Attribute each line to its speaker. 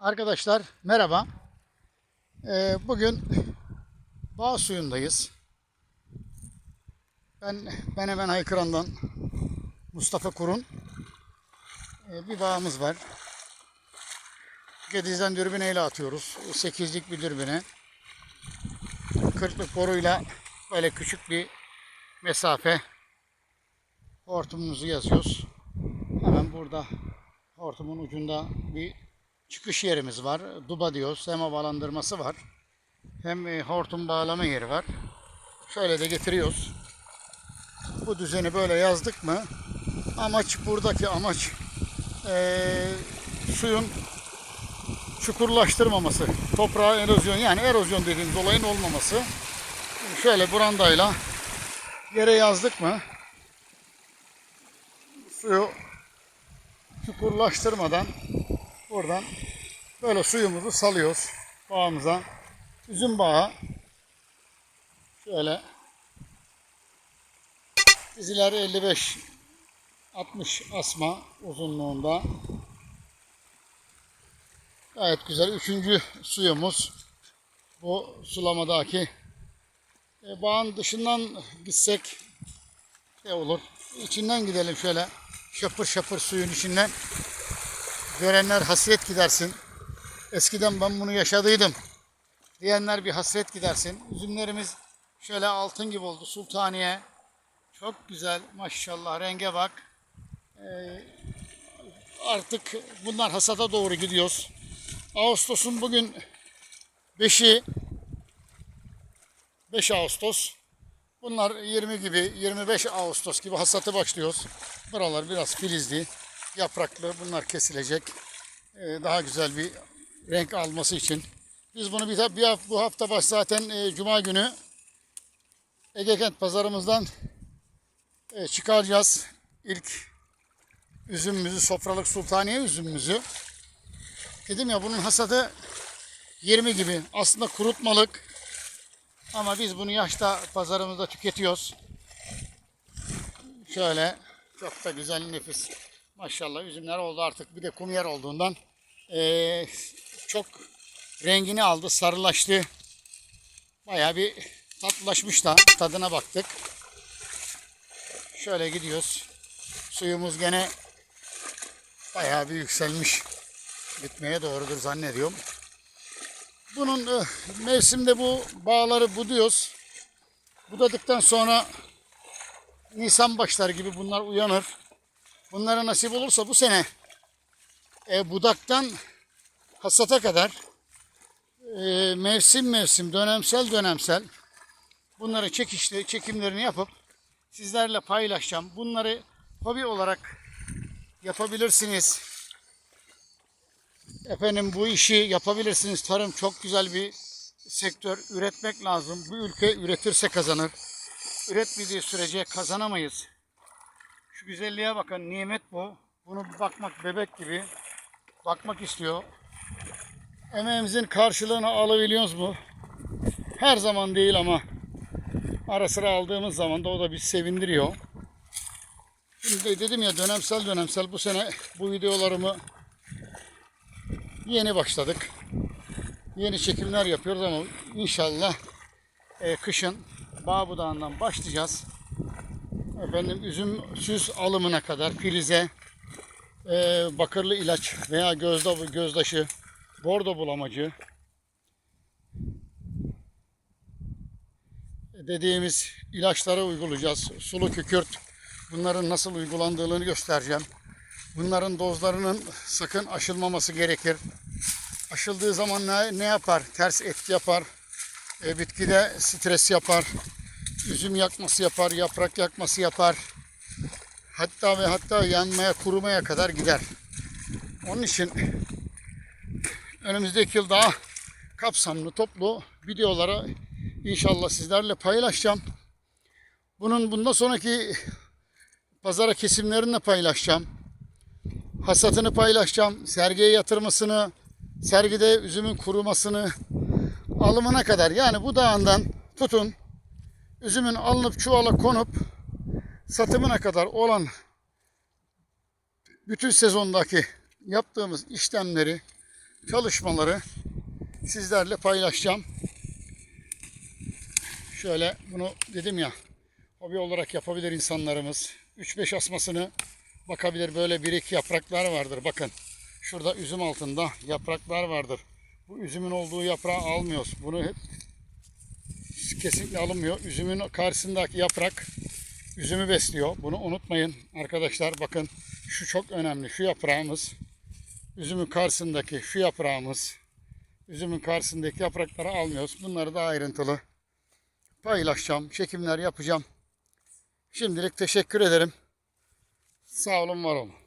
Speaker 1: Arkadaşlar merhaba. Ee, bugün bağ suyundayız. Ben ben hemen Haykıran'dan Mustafa Kurun. Ee, bir bağımız var. Gedizden dürbüneyle atıyoruz. 8'lik bir dürbüne. 40'lık boruyla böyle küçük bir mesafe hortumumuzu yazıyoruz. Hemen burada hortumun ucunda bir çıkış yerimiz var. Duba diyoruz. Hem havalandırması var. Hem e, hortum bağlama yeri var. Şöyle de getiriyoruz. Bu düzeni böyle yazdık mı amaç buradaki amaç eee, suyun çukurlaştırmaması. Toprağa erozyon yani erozyon dediğimiz olayın olmaması. Şöyle brandayla yere yazdık mı suyu çukurlaştırmadan buradan böyle suyumuzu salıyoruz bağımıza. Üzüm bağı şöyle diziler 55 60 asma uzunluğunda. Gayet güzel. Üçüncü suyumuz bu sulamadaki e, bağın dışından gitsek ne olur? İçinden gidelim şöyle şapır şapır suyun içinden. Görenler hasret gidersin. Eskiden ben bunu yaşadıydım. Diyenler bir hasret gidersin. Üzümlerimiz şöyle altın gibi oldu. Sultaniye. Çok güzel. Maşallah renge bak. Ee, artık bunlar hasata doğru gidiyoruz. Ağustos'un bugün 5'i 5 Ağustos. Bunlar 20 gibi 25 Ağustos gibi hasatı başlıyoruz. Buralar biraz filizli, yapraklı. Bunlar kesilecek. Ee, daha güzel bir renk alması için. Biz bunu bir, bir hafta, bu hafta baş zaten e, Cuma günü Ege Kent pazarımızdan e, çıkaracağız. İlk üzümümüzü, sofralık sultaniye üzümümüzü. Dedim ya bunun hasadı 20 gibi. Aslında kurutmalık. Ama biz bunu yaşta pazarımızda tüketiyoruz. Şöyle çok da güzel nefis. Maşallah üzümler oldu artık. Bir de kum yer olduğundan eee, çok rengini aldı, sarılaştı. Bayağı bir tatlılaşmış da tadına baktık. Şöyle gidiyoruz. Suyumuz gene bayağı bir yükselmiş. Bitmeye doğrudur zannediyorum. Bunun e, mevsimde bu bağları buduyoruz. Budadıktan sonra Nisan başlar gibi bunlar uyanır. Bunlara nasip olursa bu sene e, budaktan hasata kadar e, mevsim mevsim, dönemsel dönemsel bunları çekişli, çekimlerini yapıp sizlerle paylaşacağım. Bunları hobi olarak yapabilirsiniz. Efendim bu işi yapabilirsiniz. Tarım çok güzel bir sektör. Üretmek lazım. Bu ülke üretirse kazanır. Üretmediği sürece kazanamayız. Şu güzelliğe bakın. Nimet bu. Bunu bakmak bebek gibi. Bakmak istiyor. Emeğimizin karşılığını alabiliyoruz mu? Her zaman değil ama ara sıra aldığımız zaman da o da bizi sevindiriyor. Şimdi de dedim ya dönemsel dönemsel bu sene bu videolarımı yeni başladık. Yeni çekimler yapıyoruz ama inşallah e, kışın bağ budağından başlayacağız. Efendim üzüm süs alımına kadar filize, e, bakırlı ilaç veya gözda, gözdaşı, bordo bulamacı dediğimiz ilaçları uygulayacağız. Sulu kükürt bunların nasıl uygulandığını göstereceğim. Bunların dozlarının sakın aşılmaması gerekir. Aşıldığı zaman ne, ne yapar? Ters etki yapar. E, bitkide stres yapar. Üzüm yakması yapar, yaprak yakması yapar. Hatta ve hatta yanmaya, kurumaya kadar gider. Onun için önümüzdeki yıl daha kapsamlı, toplu videolara inşallah sizlerle paylaşacağım. Bunun bundan sonraki pazara kesimlerini de paylaşacağım. Hasatını paylaşacağım. Sergiye yatırmasını, sergide üzümün kurumasını, alımına kadar yani bu dağından tutun üzümün alınıp çuvala konup satımına kadar olan bütün sezondaki yaptığımız işlemleri çalışmaları sizlerle paylaşacağım. Şöyle bunu dedim ya hobi olarak yapabilir insanlarımız. 3-5 asmasını bakabilir böyle bir iki yapraklar vardır. Bakın şurada üzüm altında yapraklar vardır. Bu üzümün olduğu yaprağı almıyoruz. Bunu hep kesinlikle alınmıyor. Üzümün karşısındaki yaprak üzümü besliyor. Bunu unutmayın arkadaşlar. Bakın şu çok önemli. Şu yaprağımız üzümün karşısındaki şu yaprağımız üzümün karşısındaki yaprakları almıyoruz. Bunları da ayrıntılı paylaşacağım. Çekimler yapacağım. Şimdilik teşekkür ederim. Sağ olun var olun.